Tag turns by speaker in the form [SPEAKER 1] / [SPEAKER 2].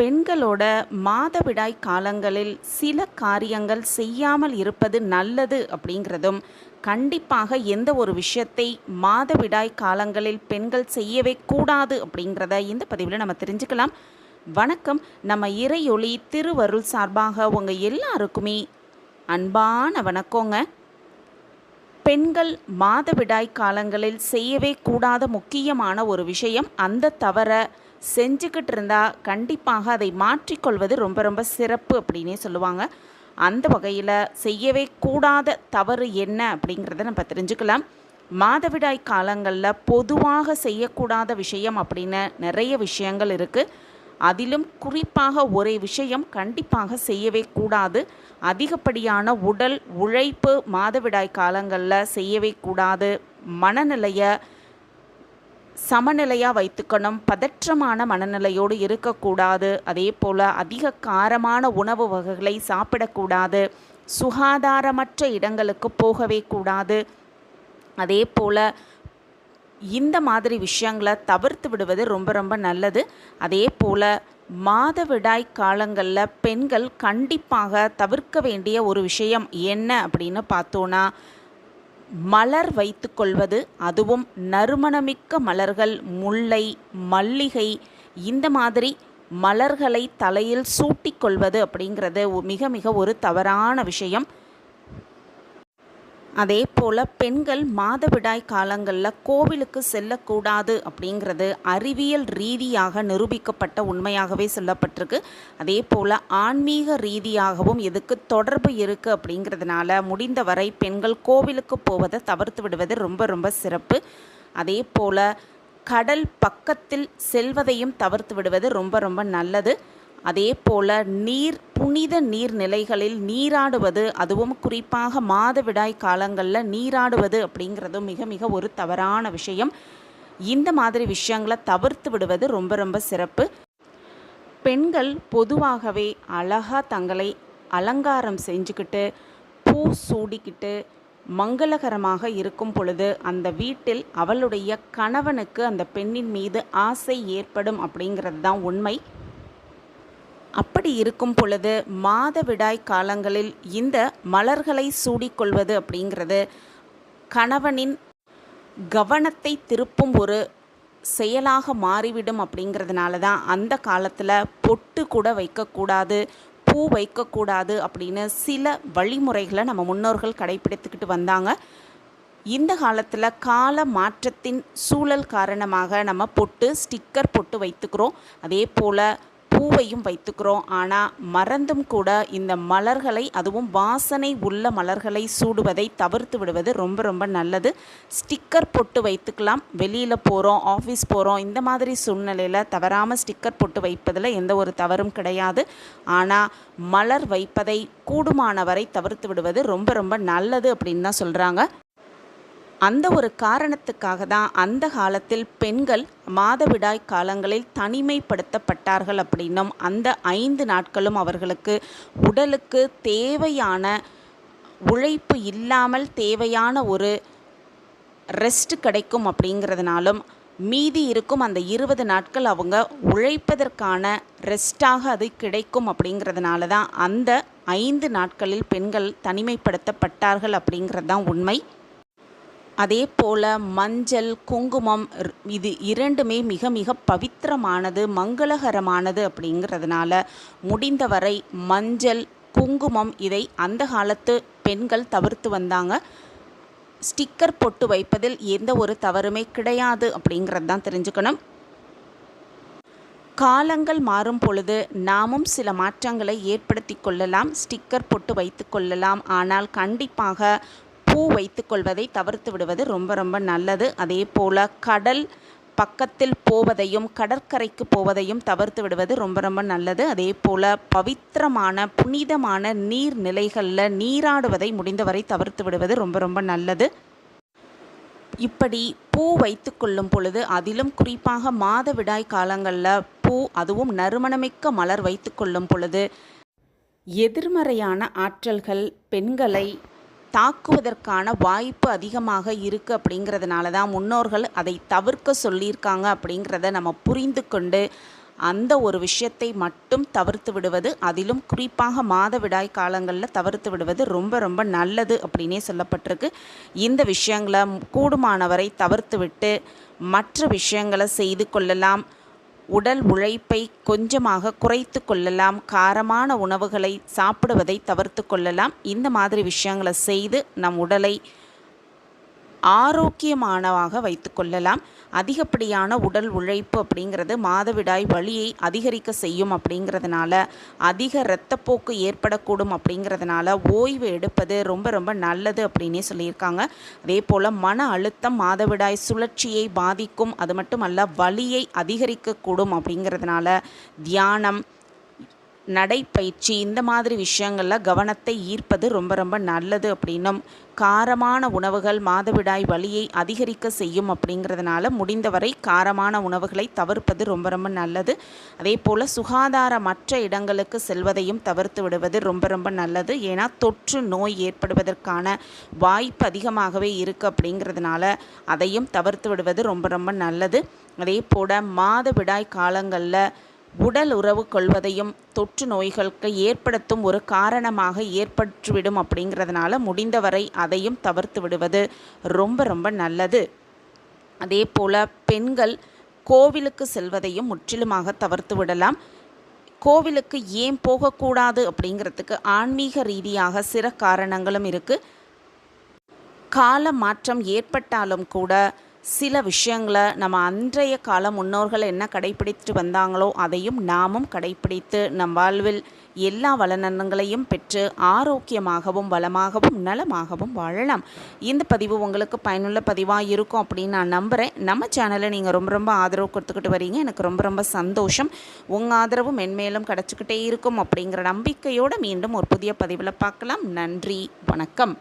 [SPEAKER 1] பெண்களோட மாதவிடாய் காலங்களில் சில காரியங்கள் செய்யாமல் இருப்பது நல்லது அப்படிங்கிறதும் கண்டிப்பாக எந்த ஒரு விஷயத்தை மாதவிடாய் காலங்களில் பெண்கள் செய்யவே கூடாது அப்படிங்கிறத இந்த பதிவில் நம்ம தெரிஞ்சுக்கலாம். வணக்கம். நம்ம இறையொளி திருவருள் சார்பாக உங்கள் எல்லாருக்குமே அன்பான வணக்கங்க. பெண்கள் மாதவிடாய் காலங்களில் செய்யவே கூடாத முக்கியமான ஒரு விஷயம் அந்த தவற செஞ்சுக்கிட்டு இருந்தால் கண்டிப்பாக அதை மாற்றிக்கொள்வது ரொம்ப ரொம்ப சிறப்பு அப்படின்னே சொல்லுவாங்க. அந்த வகையில் செய்யவே கூடாத தவறு என்ன அப்படிங்கிறத நம்ம தெரிஞ்சுக்கலாம். மாதவிடாய் காலங்களில் பொதுவாக செய்யக்கூடாத விஷயம் அப்படின்னு நிறைய விஷயங்கள் இருக்குது அதிலும் குறிப்பாக ஒரே விஷயம் கண்டிப்பாக செய்யவே கூடாது. அதிகப்படியான உடல் உழைப்பு மாதவிடாய் காலங்களில் செய்யவே கூடாது. மனநிலையை சமநிலையாக வைத்துக்கணும். பதற்றமான மனநிலையோடு இருக்கக்கூடாது. அதே போல் அதிக காரமான உணவு வகைகளை சாப்பிடக்கூடாது. சுகாதாரமற்ற இடங்களுக்கு போகவே கூடாது. அதே போல் இந்த மாதிரி விஷயங்களை தவிர்த்து விடுவது ரொம்ப ரொம்ப நல்லது. அதே போல் மாதவிடாய் காலங்களில் பெண்கள் கண்டிப்பாக தவிர்க்க வேண்டிய ஒரு விஷயம் என்ன அப்படின்னு பார்த்தோன்னா மலர் வைத்துக்கொள்வது அதுவும் நறுமணமிக்க மலர்கள் முல்லை மல்லிகை இந்த மாதிரி மலர்களை தலையில் சூட்டிக்கொள்வது அப்படிங்கிறது மிக மிக ஒரு தவறான விஷயம். அதே போல் பெண்கள் மாதவிடாய் காலங்களில் கோவிலுக்கு செல்லக்கூடாது அப்படிங்கிறது அறிவியல் ரீதியாக நிரூபிக்கப்பட்ட உண்மையாகவே சொல்லப்பட்டிருக்கு. அதே போல் ஆன்மீக ரீதியாகவும் இதுக்கு தொடர்பு இருக்குது அப்படிங்கிறதுனால முடிந்தவரை பெண்கள் கோவிலுக்கு போவதை தவிர்த்து விடுவது ரொம்ப ரொம்ப சிறப்பு. அதே போல் கடல் பக்கத்தில் செல்வதையும் தவிர்த்து விடுவது ரொம்ப ரொம்ப நல்லது. அதே போல் நீர் புனித நீர்நிலைகளில் நீராடுவது அதுவும் குறிப்பாக மாதவிடாய் காலங்களில் நீராடுவது அப்படிங்கிறதும் மிக மிக ஒரு தவறான விஷயம். இந்த மாதிரி விஷயங்களை தவிர்த்து விடுவது ரொம்ப ரொம்ப சிறப்பு. பெண்கள் பொதுவாகவே அழகாக தங்களை அலங்காரம் செஞ்சுக்கிட்டு பூ சூடிக்கிட்டு மங்களகரமாக இருக்கும் பொழுது அந்த வீட்டில் அவளுடைய கணவனுக்கு அந்த பெண்ணின் மீது ஆசை ஏற்படும் அப்படிங்கிறது தான் உண்மை. அப்படி இருக்கும் பொழுது மாதவிடாய் காலங்களில் இந்த மலர்களை சூடிக்கொள்வது அப்படிங்கிறது கணவனின் கவனத்தை திருப்பும் ஒரு செயலாக மாறிவிடும் அப்படிங்கிறதுனால தான் அந்த காலத்தில் பொட்டு கூட வைக்கக்கூடாது பூ வைக்கக்கூடாது அப்படின்னு சில வழிமுறைகளை நம்ம முன்னோர்கள் கடைபிடித்துக்கிட்டு வந்தாங்க. இந்த காலத்தில் கால மாற்றத்தின் சூழல் காரணமாக நம்ம பொட்டு ஸ்டிக்கர் பொட்டு வைத்துக்கிறோம். அதே போல் பூவையும் வைத்துக்கிறோம். ஆனால் மறந்தும் கூட இந்த மலர்களை அதுவும் வாசனை உள்ள மலர்களை சூடுவதை தவிர்த்து விடுவது ரொம்ப ரொம்ப நல்லது. ஸ்டிக்கர் பொட்டு வைத்துக்கலாம். வெளியில் போகிறோம் ஆஃபீஸ் போகிறோம் இந்த மாதிரி சூழ்நிலையில் தவறாமல் ஸ்டிக்கர் பொட்டு வைப்பதில் எந்த ஒரு தவறும் கிடையாது. ஆனால் மலர் வைப்பதை கூடுமானவரை தவிர்த்து விடுவது ரொம்ப ரொம்ப நல்லது அப்படின்னு தான் சொல்கிறாங்க அந்த ஒரு காரணத்துக்காக தான் அந்த காலத்தில் பெண்கள் மாதவிடாய் காலங்களில் தனிமைப்படுத்தப்பட்டார்கள் அப்படின்னும் அந்த ஐந்து நாட்களும் அவர்களுக்கு உடலுக்கு தேவையான உழைப்பு இல்லாமல் தேவையான ஒரு ரெஸ்ட் கிடைக்கும் அப்படிங்கிறதுனாலும் மீதி இருக்கும் அந்த இருபது நாட்கள் அவங்க உழைப்பதற்கான ரெஸ்ட்டாக அது கிடைக்கும் அப்படிங்கிறதுனால தான் அந்த ஐந்து நாட்களில் பெண்கள் தனிமைப்படுத்தப்பட்டார்கள் அப்படிங்கிறது தான் உண்மை. அதே போல் மஞ்சள் குங்குமம் இது இரண்டுமே மிக மிக பவித்திரமானது மங்களகரமானது அப்படிங்கிறதுனால முடிந்தவரை மஞ்சள் குங்குமம் இதை அந்த காலத்து பெண்கள் தவிர்த்து வந்தாங்க. ஸ்டிக்கர் பொட்டு வைப்பதில் எந்த ஒரு தவறுமே கிடையாது அப்படிங்கிறது தான் தெரிஞ்சுக்கணும். காலங்கள் மாறும் பொழுது நாமும் சில மாற்றங்களை ஏற்படுத்தி கொள்ளலாம் ஸ்டிக்கர் பொட்டு வைத்து கொள்ளலாம். ஆனால் கண்டிப்பாக பூ வைத்துக்கொள்வதை தவிர்த்து விடுவது ரொம்ப ரொம்ப நல்லது. அதே போல் கடல் பக்கத்தில் போவதையும் கடற்கரைக்கு போவதையும் தவிர்த்து விடுவது ரொம்ப ரொம்ப நல்லது. அதே போல் பவித்திரமான புனிதமான நீர்நிலைகளில் நீராடுவதை முடிந்தவரை தவிர்த்து விடுவது ரொம்ப ரொம்ப நல்லது. இப்படி பூ வைத்து கொள்ளும் பொழுது அதிலும் குறிப்பாக மாதவிடாய் காலங்களில் பூ அதுவும் நறுமணமிக்க மலர் வைத்து கொள்ளும் பொழுது எதிர்மறையான ஆற்றல்கள் பெண்களை தாக்குவதற்கான வாய்ப்பு அதிகமாக இருக்குது அப்படிங்கிறதுனால தான் முன்னோர்கள் அதை தவிர்க்க சொல்லியிருக்காங்க அப்படிங்கிறத நம்ம புரிந்து கொண்டு அந்த ஒரு விஷயத்தை மட்டும் தவிர்த்து விடுவது அதிலும் குறிப்பாக மாதவிடாய் காலங்களில் தவிர்த்து விடுவது ரொம்ப ரொம்ப நல்லது அப்படின்னே சொல்லப்பட்டிருக்கு. இந்த விஷயங்களை கூடுமானவரை தவிர்த்து விட்டு மற்ற விஷயங்களை செய்து கொள்ளலாம். உடல் உழைப்பை கொஞ்சமாக குறைத்து கொள்ளலாம். காரமான உணவுகளை சாப்பிடுவதை தவிர்த்து கொள்ளலாம். இந்த மாதிரி விஷயங்களை செய்து நம் உடலை ஆரோக்கியமானவாக வைத்து கொள்ளலாம். அதிகப்படியான உடல் உழைப்பு அப்படிங்கிறது மாதவிடாய் வலியை அதிகரிக்க செய்யும் அப்படிங்கிறதுனால அதிக இரத்தப்போக்கு ஏற்படக்கூடும் அப்படிங்கிறதுனால ஓய்வு எடுப்பது ரொம்ப ரொம்ப நல்லது அப்படின்னே சொல்லியிருக்காங்க. அதே போல் மன அழுத்தம் மாதவிடாய் சுழற்சியை பாதிக்கும் அது மட்டுமல்ல வலியை அதிகரிக்கக்கூடும் அப்படிங்கிறதுனால தியானம் நடைப்பயிற்சி இந்த மாதிரி விஷயங்களில் கவனத்தை ஈர்ப்பது ரொம்ப ரொம்ப நல்லது அப்படின்னும். காரமான உணவுகள் மாதவிடாய் வலியை அதிகரிக்க செய்யும் அப்படிங்கிறதுனால முடிந்தவரை காரமான உணவுகளை தவிர்ப்பது ரொம்ப ரொம்ப நல்லது. அதே போல் சுகாதாரமற்ற இடங்களுக்கு செல்வதையும் தவிர்த்து விடுவது ரொம்ப ரொம்ப நல்லது. ஏன்னா தொற்று நோய் ஏற்படுவதற்கான வாய்ப்பு அதிகமாகவே இருக்குது அப்படிங்கிறதுனால அதையும் தவிர்த்து விடுவது ரொம்ப ரொம்ப நல்லது. அதே போல் மாதவிடாய் காலங்களில் உடல் உறவு கொள்வதையும் தொற்று நோய்களுக்கு ஏற்படுத்தும் ஒரு காரணமாக ஏற்பட்டுவிடும் அப்படிங்கிறதுனால முடிந்தவரை அதையும் தவிர்த்து விடுவது ரொம்ப ரொம்ப நல்லது. அதே போல் பெண்கள் கோவிலுக்கு செல்வதையும் முற்றிலுமாக தவிர்த்து விடலாம். கோவிலுக்கு ஏன் போகக்கூடாது அப்படிங்கிறதுக்கு ஆன்மீக ரீதியாக சில காரணங்களும் இருக்குது கால மாற்றம் ஏற்பட்டாலும் கூட சில விஷயங்களை நம்ம அன்றைய கால முன்னோர்கள் என்ன கடைபிடித்து வந்தாங்களோ அதையும் நாமும் கடைப்பிடித்து நம் வாழ்வில் எல்லா வளநலங்களையும் பெற்று ஆரோக்கியமாகவும் வளமாகவும் நலமாகவும் வாழலாம். இந்த பதிவு உங்களுக்கு பயனுள்ள பதிவாக இருக்கும் அப்படின்னு நான் நம்புகிறேன் நம்ம சேனலை நீங்கள் ரொம்ப ரொம்ப ஆதரவு கொடுத்துக்கிட்டு வரீங்க. எனக்கு ரொம்ப ரொம்ப சந்தோஷம். உங்கள் ஆதரவு மென்மேலும் கிடச்சிக்கிட்டே இருக்கும் அப்படிங்கிற நம்பிக்கையோடு மீண்டும் ஒரு புதிய பதிவில் பார்க்கலாம். நன்றி. வணக்கம்.